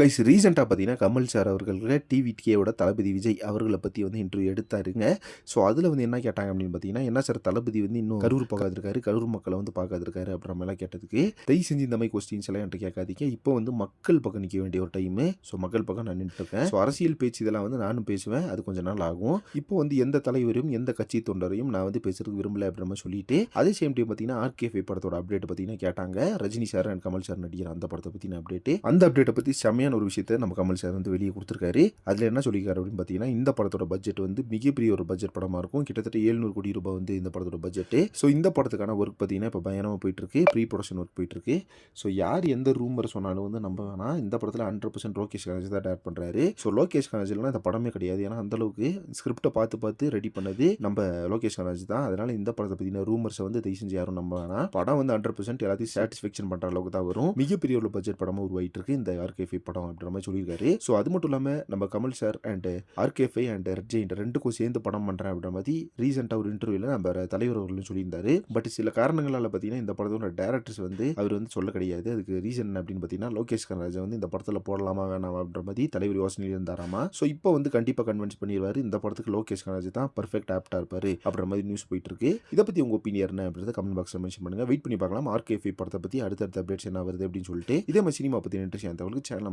Guys ரீசெண்டாக பார்த்தீங்கன்னா Kamal sir அவர்களுக்கு டிவிடிகேவோட தளபதி விஜய் அவர்களை பற்றி வந்து இன்டர்வியூ எடுத்தாருங்க. ஸோ அதில் வந்து என்ன கேட்டாங்க அப்படின்னு பார்த்தீங்கன்னா என்ன சார் தளபதி வந்து இன்னும் கரூர் பார்க்காதிருக்காரு கரூர் மக்களை வந்து பார்க்காதிருக்காரு அப்படின்ற மாதிரிலாம் கேட்டதுக்கு தயவு செஞ்சு இந்த மாதிரி கொஸ்டின்ஸ் எல்லாம் என்கிட்ட கேட்காதீங்க. இப்போ வந்து மக்கள் பக்கம் நிற்க வேண்டிய ஒரு டைமு ஸோ மக்கள் பக்கம் நான் நின்றுட்டு இருக்கேன். ஸோ அரசியல் பேச்சு இதெல்லாம் வந்து நானும் பேசுவேன். அது கொஞ்ச நாள் ஆகும். இப்போ வந்து எந்த தலைவரையும் எந்த கட்சி தொண்டரையும் நான் வந்து பேசுறதுக்கு விரும்பல அப்படின்ற மாதிரி சொல்லிட்டு அதே சேம் டைம் பார்த்தீங்கன்னா ஆர்கேஃபை படத்தோட அப்டேட் பார்த்தீங்கன்னா கேட்டாங்க. Rajini sir and Kamal sir நடிக்கிற அந்த படத்தை பற்றின அப்டேட் அந்த அப்டேட்டை பற்றி உண்மையான ஒரு விஷயத்தை நம்ம கமல் சார் வந்து வெளியே கொடுத்துருக்காரு. அதில் என்ன சொல்லியிருக்காரு அப்படின்னு பார்த்தீங்கன்னா இந்த படத்தோட பட்ஜெட் வந்து மிகப்பெரிய ஒரு பட்ஜெட் படமாக இருக்கும். கிட்டத்தட்ட ஏழ்நூறு கோடி ரூபாய் வந்து இந்த படத்தோட பட்ஜெட் ஸோ இந்த படத்துக்கான ஒர்க் பார்த்தீங்கன்னா இப்போ பயணமாக போயிட்டு இருக்கு ப்ரீ ப்ரொடக்ஷன் ஒர்க் போயிட்டு இருக்கு ஸோ யார் எந்த ரூமர் சொன்னாலும் வந்து நம்ம வேணாம் இந்த படத்தில் ஹண்ட்ரட் பர்சன்ட் லோகேஷ் கனராஜ் தான் டேட் பண்ணுறாரு ஸோ லோகேஷ் கனராஜ்லாம் இந்த படமே கிடையாது. ஏன்னா அந்த அளவுக்கு ஸ்கிரிப்டை பார்த்து பார்த்து ரெடி பண்ணது நம்ம லோகேஷ் கனராஜ் தான். அதனால இந்த படத்தை பற்றின ரூமர்ஸை வந்து தயவு செஞ்சு யாரும் நம்ப வேணாம் படம் வந்து ஹண்ட்ரட் பர்சன்ட் எல்லாத்தையும் சாட்டிஸ்ஃபேக்ஷன் பண்ணுற அளவுக்கு தான் வரும். மிகப்பெரிய ஒரு பட்ஜெட் படமாக உருவாயிட்டு இருக்கு இந்த ஆர்கேஃபி படம். அப்படின்ற மாதிரி சொல்லியிருக்காரு. ஸோ அது மட்டும் இல்லாமல் நம்ம Kamal sir and RKFI and red giant ரெண்டுக்கும் சேர்ந்து படம் பண்ணுறேன் அப்படின்ற மாதிரி ரீசெண்டாக ஒரு இன்டர்வியூவில் நம்ம தலைவர் அவர்களும் சொல்லியிருந்தாரு. பட் சில காரணங்களால் பார்த்தீங்கன்னா இந்த படத்தோட டேரக்டர்ஸ் வந்து அவர் வந்து சொல்ல கிடையாது. அதுக்கு ரீசன் அப்படின்னு பார்த்தீங்கன்னா லோகேஷ் கனராஜ் வந்து இந்த படத்தில் போடலாமா வேணாமா அப்படின்ற மாதிரி தலைவர் யோசனையில் இருந்தாராமா? ஸோ இப்போ வந்து கண்டிப்பாக கன்வின்ஸ் பண்ணிடுவார். இந்த படத்துக்கு லோகேஷ் கனராஜ் தான் பர்ஃபெக்ட் ஆப்டாக இருப்பார் அப்படின்ற மாதிரி நியூஸ் போயிட்டு இருக்கு இதை பற்றி உங்கள் ஒப்பீனியர் என்ன அப்படின்றத கமெண்ட் பாக்ஸில் மென்ஷன் பண்ணுங்கள் வெயிட் பண்ணி பார்க்கலாம். ஆர்கேஃபை படத்தை பற்றி அடுத்தடுத்த அப்டேட்ஸ் என்ன வருது அப்படின்னு சொல்லிட்டு. இதே மாதிரி சினிமா பற்றி இன்ட்ரெஸ்ட் தகவலுக்கு சேனலை